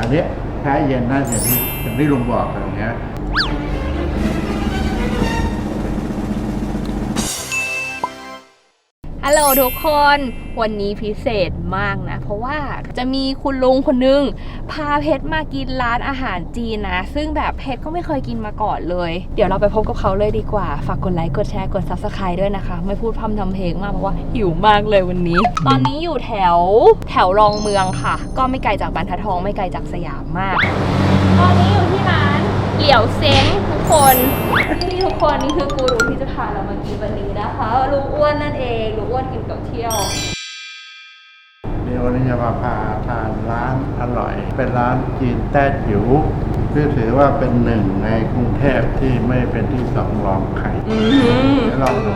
อันเนี้ยแพ้เย็นนะอย่างที่อย่างที่ลุงบอกอย่างเงี้ย ฮัลโหลทุกคน วันนี้พิเศษมากนะ เพราะว่าจะมีคุณลุงคนนึง พาเพชรมากินร้านอาหารจีนนะ ซึ่งแบบเพชรก็ไม่เคยกินมาก่อนเลย เดี๋ยวเราไปพบกับเขาเลยดีกว่า ฝากกดไลค์ กดแชร์ กด subscribe ด้วยนะคะ ไม่พูดพร่ำทำเพลงมากเพราะว่าหิวมากเลยวันนี้ ตอนนี้อยู่แถวแถวรองเมืองค่ะ ก็ไม่ไกลจากบรรทัดทองไม่ไกลจากสยามมาก ตอนนี้อยู่ที่ร้านเหลียวเซ้ง คนนี่ทุกคนนี่คือกูรูที่จะพาเรามากินวันนี้นะคะลุงอ้วนนั่นเองลุงอ้วนกินกับเที่ยว เดี๋ยววันนี้จะมาพาทานร้านอร่อย เป็นร้านจีนแต้จิ๋วที่ถือว่าเป็นหนึ่งในกรุงเทพที่ไม่เป็นที่สองรองใครอืมเดี๋ยวลองดู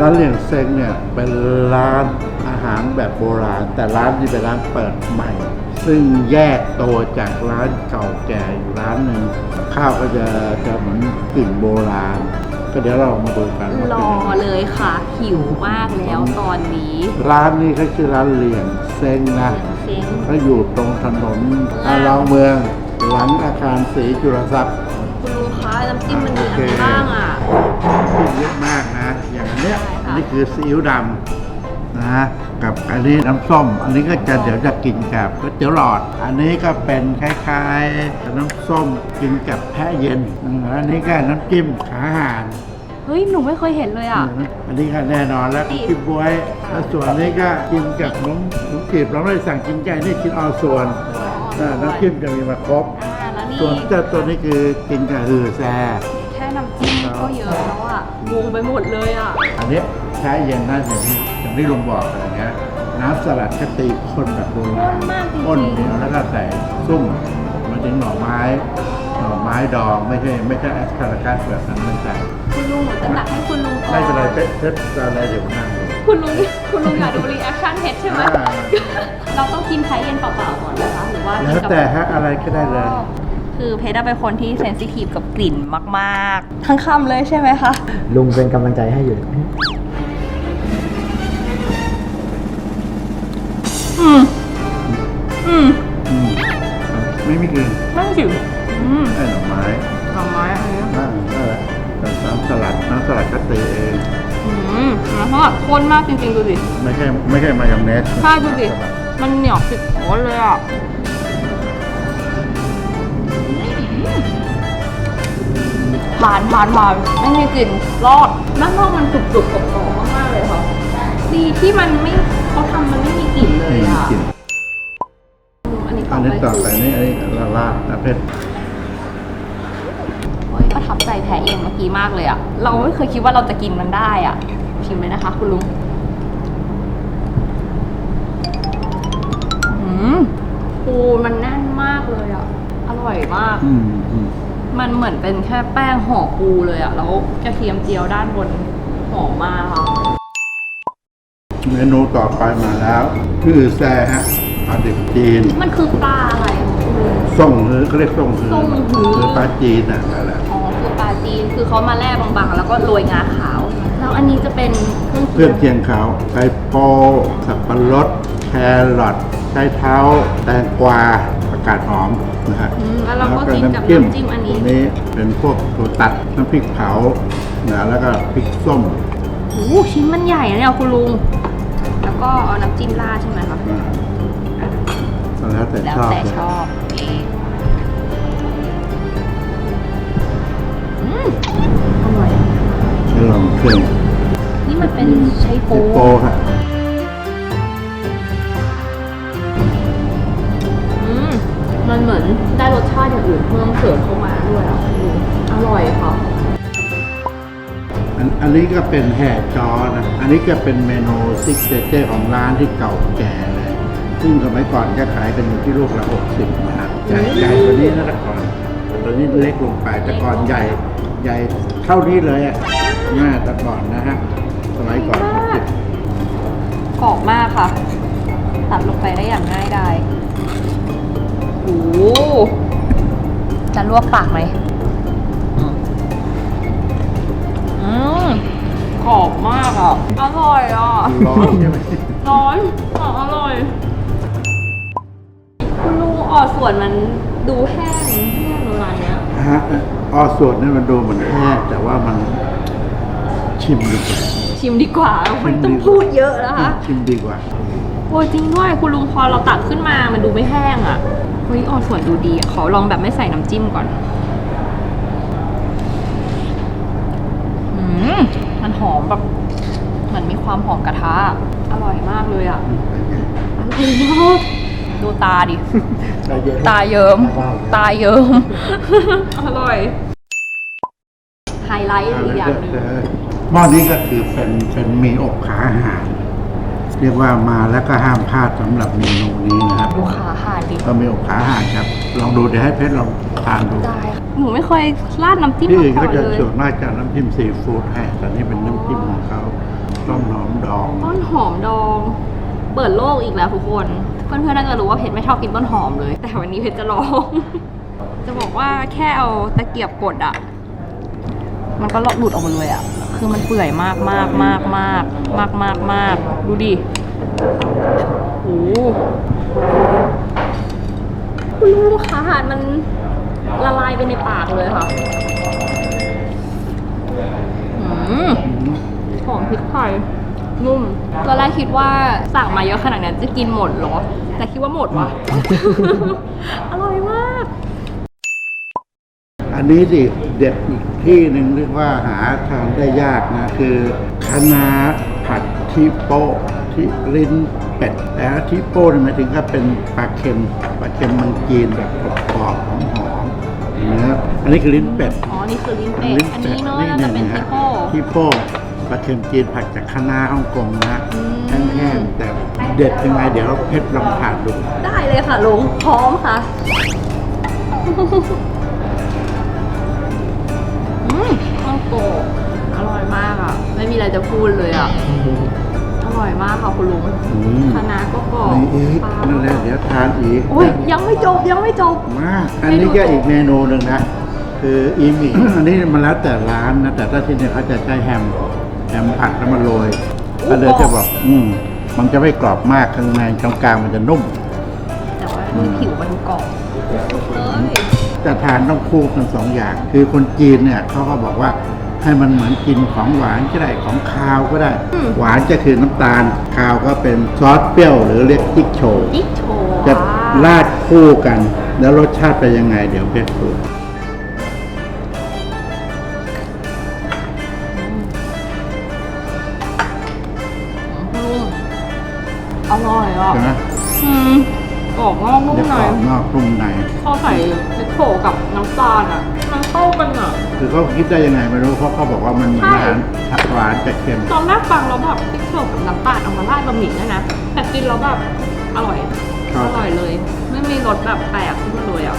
ร้านเหลียงเซ็งเนี่ยเป็นร้านอา หารแบบโบราณ แต่ร้านนี้เป็นร้านเปิดใหม่ ซึ่งแยกตัวจากร้านเก่าแก่อยู่ร้านหนึ่งข้าวก็จะจะเหมือนกลิ่นโบราณ ก็เดี๋ยวเรามาดูกันว่ารเป็นอยังไง เลยค่ะ หิวมากแล้วตอนนี้ร้านนี้เขาชื่อร้านเหลียงเซ็งนะเหลียวเซ้งเขาอยู่ตรงถนนอาลองเมือง หลังอาคารศรีจุลทรัพย์คุณลุงคะน้ำจิ้มมันมีอะไรบ้างอะขึ้นเยอะมากนะ อย่างอันเนี้ยใช่ค่ะ อันนี้คือซีอิ๊วดำ นะกับอันนี้น้ำส้ม อันนี้ก็จะเดี๋ยวจะกินกับก๋วยเตี๋ยวหลอด อันนี้ก็เป็นคล้ายๆน้ำส้มกินกับแพะเย็นอืมอันนี้ก็น้ำจิ้มขาห่านเฮ้ย หนูไม่เคยเห็นเลยอะ อันนี้ก็แน่นอนแล้วก็กินบวยแล้วส่วนนี้ก็กินกับน้ำน้ำจีบเราไม่ได้สั่งกินไก่นี่กินเอาส่วนอ่าน้ำจิ้มจะมีมาครบอ่าแล้วนี่ส่วนเจ้าตัวนี้คือกินกับฮือแซแค่น้ำจิ้มก็เยอะแล้วอะงงไปหมดเลยอะ อันนี้แช่เย็นนะอย่างที่ อย่างที่ลุงบอกอะไรเงี้ยน้ำสลัดกะติข้นแบบโบราณข้นมากจริงๆข้นเหนียวแล้วก็ใส่ซุ่มมาถึงหน่อไม้หน่อไม้ดองไม่ใช่ไม่ใช่แอสพารากัสแบบนั้นไม่ใช่คุณลุงหนูจะตักให้คุณลุงก่อนไม่เป็นไรเพชรเพชรอะไรเดี๋ยวนั่งดูคุณลุงคุณลุงอยากดูรีแอคชั่นเพชรใช่ไหมอ่าเราต้องกินไทยเย็นเปล่าๆก่อนนะคะหรือว่ากิแล้นวกับแต่ฮะอะไรก็ได้เลยคือเพชรเป็นคนที่เซนซิทีฟกับกลิ่นมาก ๆ ทั้งคำเลยใช่ไหมคะ ลุงเป็นกำลังใจให้อยู่ อืม อืม อืมไม่มีกลิ่นไม่จิ๋วอืมไอ้หน่อไม้หน่อไม้อันนี้นั่นนั่นแหละแต่น้ำสลัดน้ำสลัดกะติเอง อืมแล้วก็ข้นมากจริงๆดูสิ ไม่ใช่ไม่ใช่มายองเนสใช่ดูสิมันเหนียวติดคอเลยอะหวานหวานหวานไม่มีกลิ่นรอดด้านนอกมันกรุบกรุบกรอบกรอบมากๆเลยค่ะดีที่มันไม่เขาทำมันไม่มี กลิ่นเลยนี่อะกลิ่นอันนี้ต่อัอนไปนี้ต่อไปนี่อันนี้ละลาดนะเพชรโอ้ยประทับใจแพ้เองเมื่อกี้มากเลยอะเราไม่เคยคิดว่าเราจะกินมันได้อะชิมเลยนะคะ คุณลุงอืมปูมันแน่นมากเลยอะอร่อยมาก อืมอืมมันเหมือนเป็นแค่แป้งห่อปูเลยอะแล้วกระเทียมเจียวด้านบนหอมมากค่ะ เมนูต่อไปมาแล้ว คือแซ่ฮะปลาดิบจีน มันคือปลาอะไรอะคุณลุงส่งฮือเขาเรียกส่งฮือส่งฮือ คือปลาจีนน่ะนั่นแหละอ๋อคือปลาจีนคือเขามาแล่บางๆ แล้วก็โรยงาขาว แล้วอันนี้จะเป็นเครื่องเครื่องเคียงเขาไก่โปสับปะรดแครอทไชเท้า แตงกวาผักกาดหอมนะฮะ อืมแล้วเราก็กินกับน้ำจิ้มอันนี้ตรงนี้เป็นพวกตัวตัดน้ำพริกเผานะแล้วก็พริกส้ม โอ้โหชิ้นมันใหญ่นะเนี่ยคุณลุง แล้วก็เอาน้ำจิ้มราดใช่ไหมคะอ่าแล้วแต่แล้วชอบแต่เลยชอบเองอืมอร่อยให้ลองเครื่องนี่มันเป็นไชโปโปฮะอืมมันเหมือนได้รสชาติอย่างอื่นเพิ่มเสริมเข้ามาด้วยอะคุณลุงอร่อยค่ะ อันอันนี้ก็เป็นแห่จอนะ อันนี้ก็เป็นเมนูซิกเนเจอร์ของร้านที่เก่าแก่เลย ซึ่งสมัยก่อนจะขายกันอยู่ที่ลูกละ60นะฮะใหญ่ใหญ่กว่านี้นะแต่ก่อนตอนนี้เล็กลงไปแต่ก่อนใหญ่ใหญ่เท่านี้เลยอะหน้าแต่ก่อนนะฮะ สมัยก่อน60กรอบมากค่ะ ตัดลงไปได้อย่างง่ายดายโอ้โหจะลวกปากไหม กรอบมากอะ อร่อยอะ ร้อนใช่ไหมร้อนของอร่อย คุณลุงออดส่วนมันดูแห้งแห้งร้านเนี้ยฮะออส่วนนี่มันดูเหมือนแห้งแต่ว่ามันชิมดีกว่าชิมดีกว่าไม่ต้องพูดเยอะนะคะชิมดีกว่า โอ้ยจริงด้วยคุณลุงพอเราตักขึ้นมามันดูไม่แห้งอะเฮ้ยออส่วนดูดีอะขอลองแบบไม่ใส่น้ำจิ้มก่อน มมันหอมแบบเหมือนมีความหอมกระทะ อร่อยมากเลยอะอร่อยมากดูตาดิใจเย็นตาเยิ้มว้าวตาเยิ้ม อร่อย ไฮไลท์อีกอย่างหนึ่งหม้อนี้ก็คือเป็นเป็นหมีอบขาห่าน เรียกว่ามาแล้วก็ห้ามพลาดสำหรับเมนูนี้นะครับดูขาห่านดิก็มีอบขาห่านครับ ลองดูเดี๋ยวให้เพชรลองทานดูได้ค่ะหนูไม่เคยราดน้ำจิ้มที่มาอื่นก่อก็นจะเลยส่วนมากจะน้ำจิ้มซีฟู้ดให้แต่นี่เป็นน้ำจิ้มของเขาต้มหอมดองต้นหอมดอง เปิดโลกอีกแล้วทุกคน เพื่อนๆน่าจะรู้ว่าเพชรไม่ชอบกินต้นหอมเลย แต่วันนี้เพชรจะลอง จะบอกว่าแค่เอาตะเกียบกดอะมันก็หลุดออกมาเลยอะ คือมันเปื่อยมากมากมากมากมากมากมากดูดิโอ้โหคุณลุงขาหารมันละลายไปในปากเลยค่ะอืมหอมพริกไทยนุ่มตอนแรกคิดว่าสั่งมาเยอะขนาดนี้จะกินหมดเหรอ แต่คิดว่าหมดว่ะอร่อยมาก อันนี้สิเด็ดอีก ที่หนึ่งเรียกว่าหาทานได้ยากนะ คือคะน้าผัดทิโป้ที่ลิ้นเป็ดแต่ทิโป้เนี่ยหมายถึงก็เป็นปลาเค็มปลาเค็มเมันจีนแบบกรอบๆหอมๆเนื้ออันนี้คือลิ้นเป็ดอ๋อนี่คือลิ้นเป็ดลิ้นอันเป็ดนี้เนาะน่าจะเป็นทิโป้ทิโป้ปลาเค็มจีนผัดจากคะน้าฮ่องกงนะอืมแห้งๆแต่เด็ดยังไงเดี๋ยวเพชรลองผ่านดูได้เลยค่ะลุงพร้อมค่ะอืม ข้าวโกะอร่อยมากอะ ไม่มีอะไรจะพูดเลยอะ อร่อยมากค่ะคุณลุงอืมคะน้าก็กรอบนี่อีกปลานั่นแหละเดี๋ยวทานอีกโอ้ยยังไม่จบยังไม่จบ มาก อันนี้ก็อีกเมนูหนึ่งนะ คืออีหมี่ อันนี้มันแล้วแต่ร้านนะ แต่ถ้าที่เนี่ยเขาจะใช้แฮม แฮมผัดแล้วมาโรยโอ้ก็เลยจะบอก อืม มันจะไม่กรอบมากข้างในตรงกลางมันจะนุ่ม แต่ว่ามันผิวมันกรอบสุดๆเลย แต่ทานต้องคู่กันสองอย่าง คือคนจีนเนี่ยเขาก็บอกว่าให้มันเหมือนกินของหวานก็ได้ของคาวก็ได้หวานจะคือน้ำตาลคาวก็เป็นซอสเปรี้ยวหรือเรียกจิ๊กโชว์จิ๊กโชว์จะอะราดคู่กัน แล้วรสชาติเป็นยังไง เดี๋ยวเพชรพูดอืมอร่อยอะใช่ไหมอืมกรอบนอกนุ่มเดี๋ยวในกรอบนอกนุ่มในพอใส่เล็ก โถกับน้ำตาลอะ มันเข้ากันอะ คือเขาคิดได้ยังไงไม่รู้เพราะเขาบอกว่ามันเหมือนใช่อาหารทักหวานจะเค็มตอนแรกฟังเราแบบเล็กโถกับน้ำตาลเอามาราดบะหมี่เนี่ยนะแต่กินแล้วแบบอร่อยครับอร่อยเลย ไม่มีรสแบบแปลกขึ้นมาเลยอะ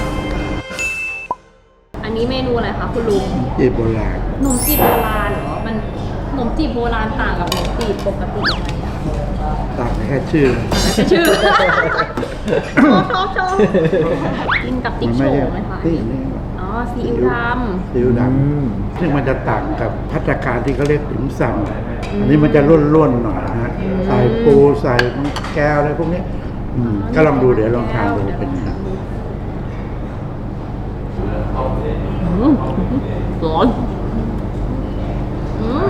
อันนี้เมนูอะไรคะคุณลุงจีบโบราณ ขนมจีบโบราณเหรอ มันขนมจีบโบราณต่างกับขนมจีบปกติยังไงอะ ต่างแค่ชื่อแต่ชื่อชอบชอบชอบกินกับติ๊กโชว์ไหมคะที่นี่อ๋อซีอิ๊วดซีอิ๊วดอืมำซึ่งมันจะต่างกับพัตตาคารที่เขาเรียกติ๋มซำอันนี้มันจะร่วนๆหน่อยนะฮะใส่ปูใส่น้ำแก้วอะไรพวกนี้อืมก็ลองดูเดี๋ยวลองทานดูเป็นยังไงำอืมร้อนอืม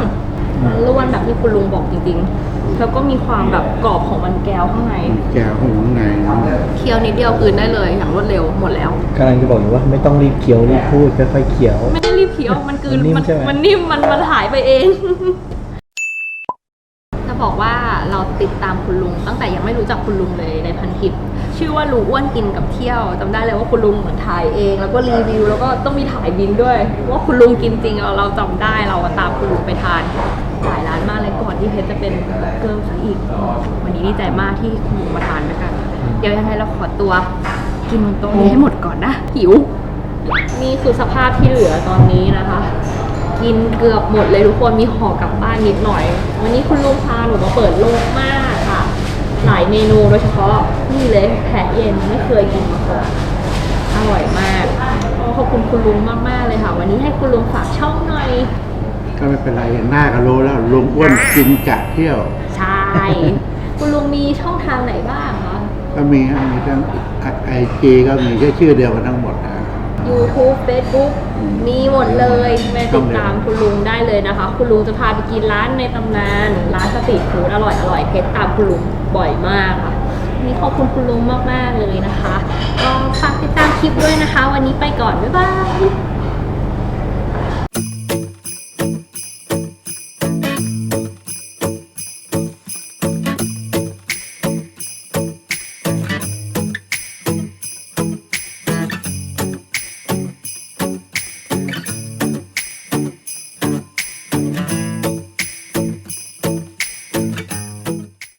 มันล้วนแบบที่คุณลุงบอกจริงๆ แล้วก็มีความแบบกรอบของมันแก้วข้างในแก้วข้างในนะเคี้ยวนิดเดียวกลืนได้เลยอย่างรวดเร็วหมดแล้วกำลังจะบอกอยู่ว่าไม่ต้องรีบเคี้ยวรีบพูดค่อยๆเคี้ยว ไม่ได้รีบเคี้ยวมันกลืนมันนิ่มใช่ไหมมันนิ่มมันมันหายไปเองจะ บอกว่าเราติดตามคุณลุง ตั้งแต่ยังไม่รู้จักคุณลุงเลยในพันทิปชื่อว่าลุงอ้วนกินกับเที่ยวจำได้เลยว่าคุณลุงเหมือนถ่ายเอง แล้วก็รีวิวแล้วก็ต้องมีถ่ายบินด้วย ว่าคุณลุงกินจริงเราเราจำได้เราตามคุณลุงไปทานหลายร้านมากเลยก่อนที่เพชรจะเป็นเกิร์ลซะอีก วันนี้ดีใจมากที่คุณลุงมาทานด้วยกัน เดี๋ยวยังไงเราขอตัวกินบนโต๊ะนี้ให้หมดก่อนนะหิวนี่คือสภาพที่เหลือตอนนี้นะคะ กินเกือบหมดเลยทุกคนมีห่อกลับบ้านนิดหน่อย วันนี้คุณลุงพาหนูมาเปิดโลกมากค่ะ หลายเมนูโดยเฉพาะนี่เลยแผะเย็นไม่เคยกินมาก่อนอร่อยมากก็ขอบคุณคุณลุงมากๆเลยค่ะ วันนี้ให้คุณลุงฝากช่องหน่อย ก็ไม่เป็นไรเห็นหน้าก็รู้แล้วลุงอ้วนกินกะเที่ยว ใช่ คุณลุงมีช่องทางไหนบ้างคะก็มีฮะมีทั้งไอจีก็มีแค่ชื่อเดียวกันทั้งหมดนะ YouTube Facebook มีหมดเลยไปติดตามคุณลุงได้เลยนะคะ คุณลุงจะพาไปกินร้านในตำนาน ร้านสตรีทฟู้ดอร่อยอร่อยเพชรตามคุณลุงบ่อยมากค่ะนนี่ขอบคุณคุณลุงมาก ๆ เลยนะคะ ก็ฝากติดตามคลิปด้วยนะคะ วันนี้ไปก่อน บ๊ายบาย